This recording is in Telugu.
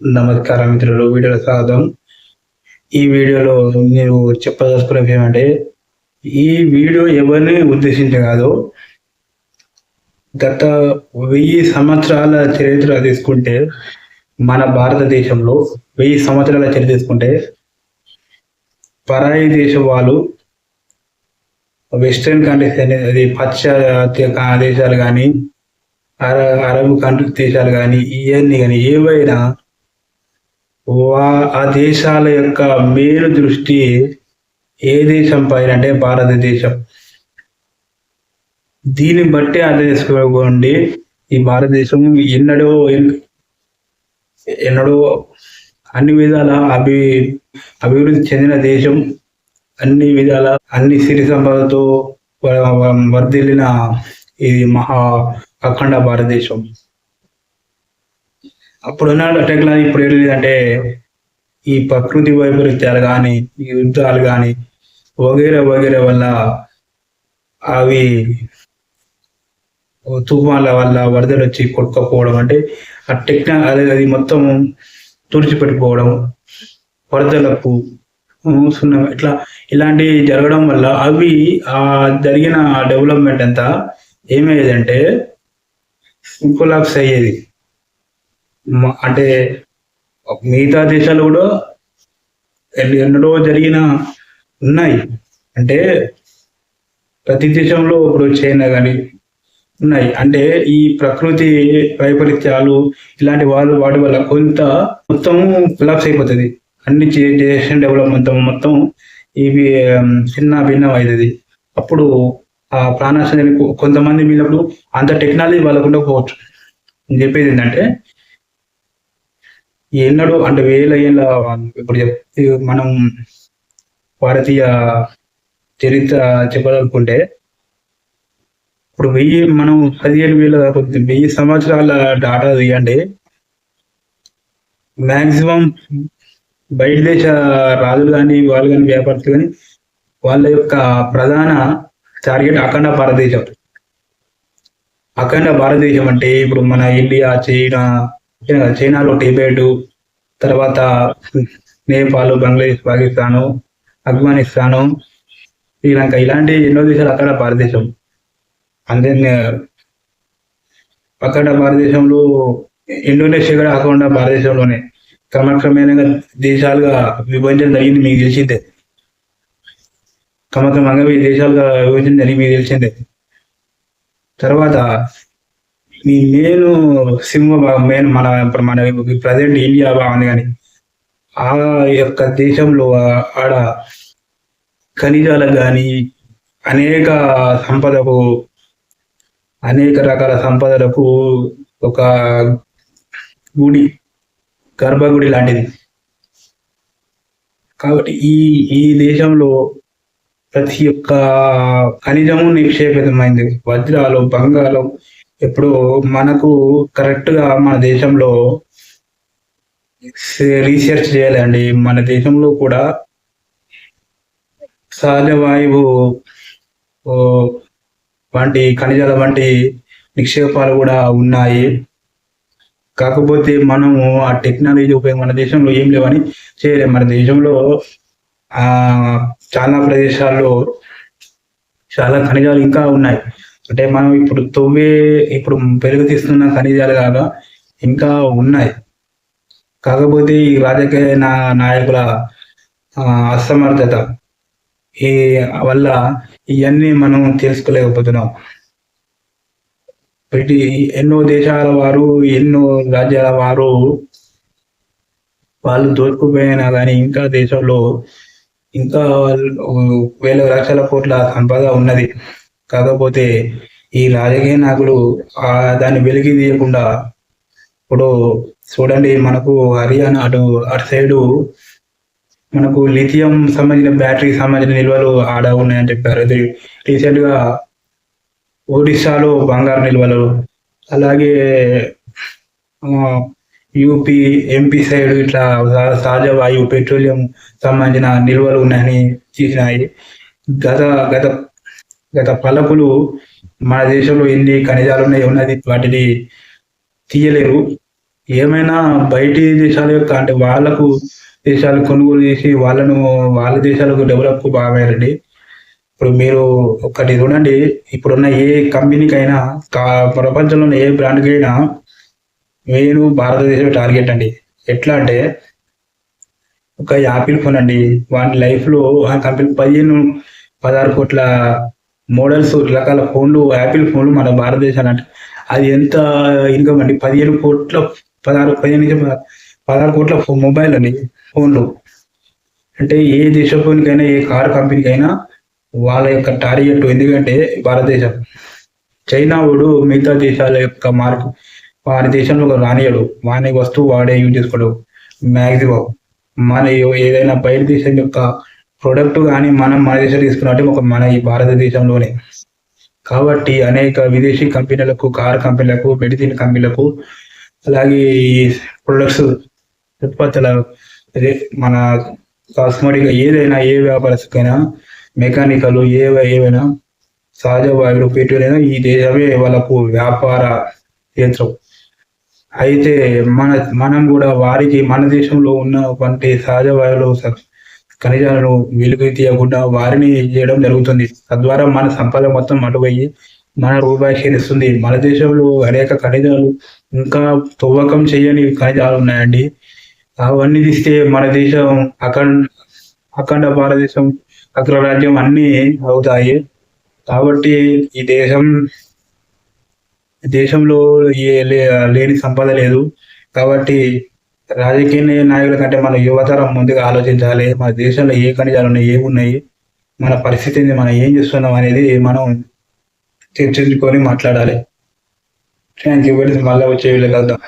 నమస్కారం మిత్రులు వీడియోలో స్వాగతం. ఈ వీడియోలో నేను చెప్పదలుచుకున్నది ఏమంటే ఈ వీడియో ఎవరిని ఉద్దేశించి కాదు గత వెయ్యి సంవత్సరాల చరిత్ర తీసుకుంటే మన భారతదేశంలో వెయ్యి సంవత్సరాల చరిత్ర తీసుకుంటే పరాయి దేశం వాళ్ళు వెస్ట్రన్ కంట్రీస్ అనేది పాశ్చాత్య దేశాలు కానీ అర అరబ్ కంట్రీ దేశాలు కానీ ఇవన్నీ కానీ ఏవైనా ఆ దేశాల యొక్క మేలు దృష్టి ఏ దేశం పైన అంటే భారతదేశం. దీన్ని బట్టి అర్థం చేసుకోండి. ఈ భారతదేశం ఎన్నడో ఎన్నడో అన్ని విధాల అభి అభివృద్ధి చెందిన దేశం. అన్ని విధాల అన్ని సిరి సంపదతో వర్ధిల్లిన ఇది మహా అఖండ భారతదేశం. అప్పుడున్న టెక్నాలజీ ఇప్పుడు ఏం లేదంటే ఈ ప్రకృతి వైపరీత్యాలు కానీ ఈ యుద్ధాలు కానీ వగేరా వగేరా వల్ల అవి తుఫాన్ల వల్ల వరదలు వచ్చి కొట్టుకపోవడం అంటే ఆ టెక్నాలజీ అది అది మొత్తం తుడిచిపెట్టుకోవడం వరదలకు సున్నం ఇట్లా ఇలాంటివి జరగడం వల్ల అవి ఆ జరిగిన డెవలప్మెంట్ అంతా ఏమయ్యేదంటే కొలాప్స్ అయ్యేది. అంటే మిగతా దేశాలు కూడా ఎన్నడో జరిగిన ఉన్నాయి. అంటే ప్రతి దేశంలో ఇప్పుడు చైనా కానీ ఉన్నాయి. అంటే ఈ ప్రకృతి వైపరీత్యాలు ఇలాంటి వాళ్ళు వాటి వల్ల కొంత మొత్తం కొలాప్స్ అయిపోతుంది. అన్ని దేశం డెవలప్మెంట్ మొత్తం ఇవి చిన్న భిన్నం అవుతుంది అప్పుడు ఆ ప్రాణాశని కొంతమంది మీనప్పుడు అంత టెక్నాలజీ వాళ్ళకుండా పోవచ్చు నేను చెప్పేది ఏంటంటే ఎన్నడూ అంటే వేల ఏళ్ళ ఇప్పుడు మనం భారతీయ చరిత్ర చెప్పాలనుకుంటే ఇప్పుడు వెయ్యి మనం పదిహేను వేల వెయ్యి సంవత్సరాల డాటా తీయండి. మాక్సిమం బయట దేశ రాజులు కానీ వాళ్ళు కానీ వ్యాపారస్తులు కానీ వాళ్ళ యొక్క ప్రధాన టార్గెట్ అఖండ భారతదేశం. అఖండ భారతదేశం అంటే ఇప్పుడు మన ఇండియా చైనా- చైనాలో టిబెట్ తర్వాత నేపాల్ బంగ్లాదేశ్ పాకిస్తాను ఆఫ్ఘనిస్తాను శ్రీలంక ఇలాంటి ఎన్నో దేశాలు అక్కడ భారతదేశం. అంతే అక్కడ భారతదేశంలో ఇండోనేషియా కూడా కాకుండా భారతదేశంలోనే క్రమక్రమేణంగా దేశాలుగా విభజన జరిగింది మీకు తెలిసిందే. క్రమక్రమంగా దేశాలుగా విభజన జరిగింది మీకు తెలిసిందే. తర్వాత నీ మెయిన్ సింహ భాగం మెయిన్ మన ఇప్పుడు మన ప్రజెంట్ ఇండియా బాగుంది కానీ ఆ యొక్క దేశంలో ఆడ ఖనిజాలకు కానీ అనేక సంపదకు అనేక రకాల సంపదలకు ఒక గుడి గర్భగుడి లాంటిది. కాబట్టి ఈ ఈ దేశంలో ప్రతి ఒక్క ఖనిజము నిక్షేపితమైంది. వజ్రాలు బంగారం ఇప్పుడు మనకు కరెక్ట్గా మన దేశంలో రీసెర్చ్ చేయాలండి. మన దేశంలో కూడా సహజ వాయువు వంటి ఖనిజాల వంటి నిక్షేపాలు కూడా ఉన్నాయి. కాకపోతే మనము ఆ టెక్నాలజీ ఉపయోగం మన దేశంలో ఏం లేవని చేయలేము మన దేశంలో ఆ చాలా ప్రదేశాల్లో చాలా ఖనిజాలు ఇంకా ఉన్నాయి. అంటే మనం ఇప్పుడు తవ్వే ఇప్పుడు పెరుగు తీస్తున్న ఖనిజాలు కాక ఇంకా ఉన్నాయి. కాకపోతే ఈ రాజకీయ నా నాయకుల అసమర్థత ఈ వల్ల ఇవన్నీ మనం తెలుసుకోలేకపోతున్నాం. ప్రతి ఎన్నో దేశాల వారు ఎన్నో రాజ్యాల వారు వాళ్ళు దోచుకుపోయినా కానీ ఇంకా దేశంలో ఇంకా వేల లక్షల కోట్ల సంపద ఉన్నది. కాకపోతే ఈ రాజకీయ నాయకులు ఆ దాన్ని వెలికి తీయకుండా ఇప్పుడు చూడండి మనకు హర్యానా అటు అటు సైడు మనకు లిథియం సంబంధించిన బ్యాటరీ సంబంధించిన నిల్వలు ఆడ ఉన్నాయని చెప్పారు. అది రీసెంట్గా ఒడిశాలో బంగారు నిల్వలు అలాగే యూపీ ఎంపీ సైడ్ ఇట్లా సహజ వాయువు పెట్రోలియం సంబంధించిన నిల్వలు ఉన్నాయని తీసినాయి గత గత గత పలకులు మన దేశంలో ఎన్ని ఖనిజాలు ఉన్నాయి ఉన్నది వాటిని తీయలేరు. ఏమైనా బయటి దేశాల యొక్క అంటే వాళ్ళకు దేశాలు కొనుగోలు చేసి వాళ్ళను వాళ్ళ దేశాలకు డెవలప్ బాగారండి ఇప్పుడు మీరు ఒకటి చూడండి. ఇప్పుడున్న ఏ కంపెనీకైనా కా- ప్రపంచంలో ఉన్న ఏ బ్రాండ్కి అయినా నేను భారతదేశం టార్గెట్ అండి. ఎట్లా అంటే ఒక యాపిల్ ఫోన్ అండి వాటి లైఫ్లో ఆ కంపెనీ పదిహేను పదహారు కోట్ల మోడల్స్ రకాల ఫోన్లు యాపిల్ ఫోన్లు మన భారతదేశాన్ని అంటే అది ఎంత ఇన్కమ్ అండి? పదిహేను కోట్ల పదహారు పదిహేను నుంచి పదహారు కోట్ల మొబైల్ అండి ఫోన్లు. అంటే ఏ దేశ ఫోన్కైనా ఏ కార్ కంపెనీకైనా వాళ్ళ యొక్క టార్గెట్ ఎందుకంటే భారతదేశం. చైనా వాడు మిగతా దేశాల యొక్క మార్పు వారి దేశంలో ఒక రానియడు వాని వస్తువు వాడే యూజ్ చేసుకోడు. మ్యాక్సిమం మన ఏదైనా బయట దేశం యొక్క ప్రొడక్ట్ కానీ మనం మన దేశం తీసుకున్నట్టు ఒక మన ఈ భారతదేశంలోనే. కాబట్టి అనేక విదేశీ కంపెనీలకు కార్ కంపెనీలకు మెడిసిన్ కంపెనీలకు అలాగే ఈ ప్రొడక్ట్స్ ఉత్పత్తుల అదే మన కాస్మెటిక్ ఏదైనా ఏ వ్యాపారస్తుకైనా మెకానికల్ ఏ ఏవైనా సహజ వాయువులు పెట్టుదైనా ఈ దేశమే వాళ్ళకు వ్యాపార యంత్రం అయితే మన మనం కూడా వారికి మన దేశంలో ఉన్న వంటి సహజ వాయువులు ఖనిజాలను వెలుగు తీయకుండా వారిని చేయడం జరుగుతుంది. తద్వారా మన సంపద మొత్తం అటుపోయి మన రూపాయి క్షీణిస్తుంది. మన దేశంలో అనేక ఖనిజాలు ఇంకా తవ్వకం చేయని ఖనిజాలు ఉన్నాయండి. అవన్నీ తీస్తే మన దేశం అఖండ అఖండ భారతదేశం అగ్రరాజ్యం అన్నీ అవుతాయి. కాబట్టి ఈ దేశం దేశంలో ఏ లే- లేని సంపద లేదు. కాబట్టి రాజకీయ నాయకుల కంటే మన యువతరం ముందుగా ఆలోచించాలి. మన దేశంలో ఏ ఖనిజాలు ఉన్నాయి ఏమున్నాయి మన పరిస్థితిని మనం ఏం చేస్తున్నాం అనేది మనం చర్చించుకొని మాట్లాడాలి. థ్యాంక్ యూ మళ్ళీ వచ్చే వీళ్ళు కలుద్దాం.